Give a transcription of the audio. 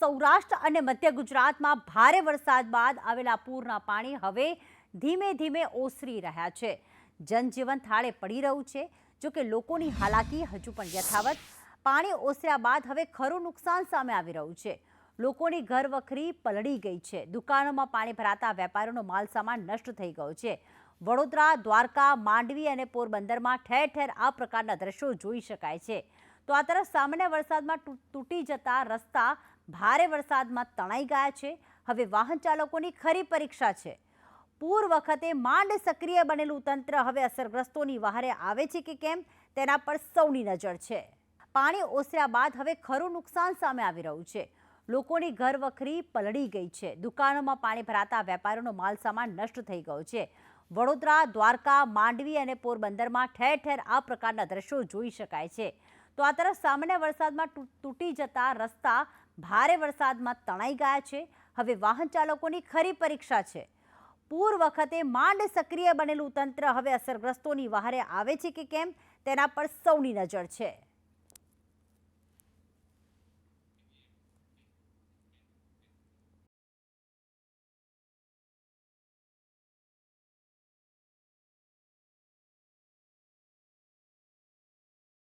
સૌરાષ્ટ્ર અને મધ્ય ગુજરાતમાં ભારે વરસાદ બાદ આવેલા પૂરના પાણી હવે ધીમે ધીમે ઓસરી રહ્યા છે. જનજીવન થાળે પડી રહ્યું છે. જો કે લોકોની હાલાકી હજુ પણ યથાવત. પાણી ઓસર્યા બાદ હવે ખરું નુકસાન સામે આવી રહ્યું છે. લોકોની ઘર વખરી પલળી ગઈ છે. દુકાનોમાં પાણી ભરાતા વેપારીઓનો માલ સામાન નષ્ટ થઈ ગયો છે. વડોદરા, દ્વારકા, માંડવી અને પોરબંદરમાં ઠેર ઠેર આ પ્રકારના દ્રશ્યો જોઈ શકાય છે. તો આ તરફ સામાન્ય વરસાદમાં તૂટી જતા રસ્તા ભારે વરસાદમાં તણાઈ ગયા છે. હવે વાહન ચાલકોની ખરી પરીક્ષા છે. પૂર વખતે માંડ સક્રિય બનેલું તંત્ર હવે અસરગ્રસ્તોની વહારે આવે છે કે કેમ? તેના પર સૌની નજર છે. પાણી ઓસર્યા બાદ હવે ખરું નુકસાન સામે આવી રહ્યું છે. લોકોની ઘર વખરી પલળી ગઈ છે. દુકાનોમાં પાણી ભરાતા વેપારીઓનો માલ સામાન નષ્ટ થઈ ગયો છે. વડોદરા, દ્વારકા, માંડવી અને પોરબંદરમાં ઠેર ઠેર આ પ્રકારના દ્રશ્યો જોઈ શકાય છે. તો આ તરફ સામાન્ય વરસાદમાં તૂટી જતા રસ્તા ભારે વરસાદમાં તણાઈ ગયા છે. હવે વાહન ચાલકોની ખરી પરીક્ષા છે. પૂર વખતે માંડ સક્રિય બનેલું તંત્ર હવે અસરગ્રસ્તોની વહારે આવે છે કે કેમ તેના પર સૌની નજર છે.